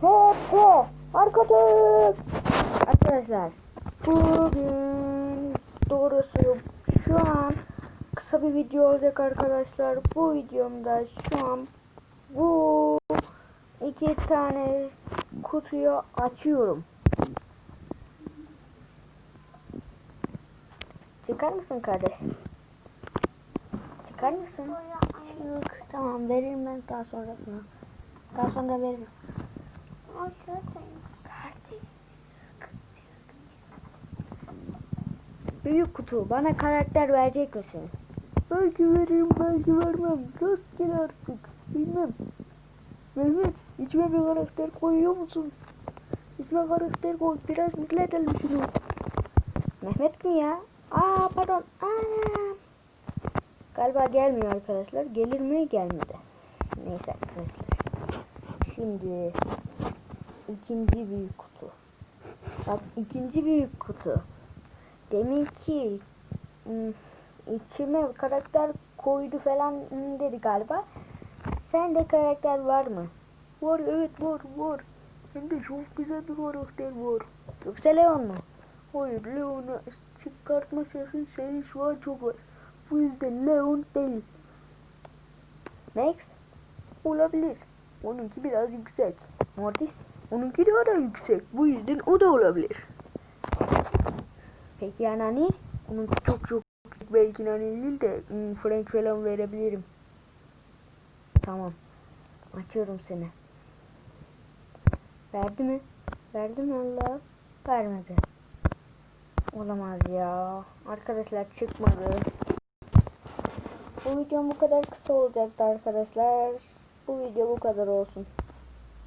He Arkadaş. Arkadaşlar bugün doğrusu şu an kısa bir video olacak arkadaşlar. Bu videomda şu an bu iki tane kutuyu açıyorum. Çıkar mısın kardeş? Çıkar mısın? Çık. Tamam veririm ben daha sonrasına. Daha sonra veririm. Kardeş. Büyük kutu bana karakter verecek misin? Belki veririm belki vermem. Rastgele artık. Bilmem. Mehmet içime bir karakter koyuyor musun? İçime karakter koy. Biraz mutlu edelim şunu. Mehmet mi ya? Aa pardon. Aa. Galiba gelmiyor arkadaşlar. Gelir mi? Gelmedi. Neyse arkadaşlar. Şimdi ikinci büyük kutu. Bak ikinci büyük kutu. Demin ki ım, içime karakter koydu falan dedi galiba. Sen de karakter var mı? Var evet var var. Hem de çok güzel bir karakter var. Yoksa Leon mu? Hayır Leon'a çıkartma şansın senin şu an çok var. Bu yüzden Leon değil. Max? Olabilir. Onunki biraz yüksek. Mortis? Onunki daha da yüksek. Bu yüzden o da olabilir. Peki ya Nani? Onunki çok çok. Belki Nani değil de hmm, Frank falan verebilirim. Tamam. Açıyorum seni. Verdi mi? Verdi mi Allah? Vermedi. Olamaz ya. Arkadaşlar çıkmadı. Bu videom bu kadar kısa olacaktı arkadaşlar. Bu video bu kadar olsun.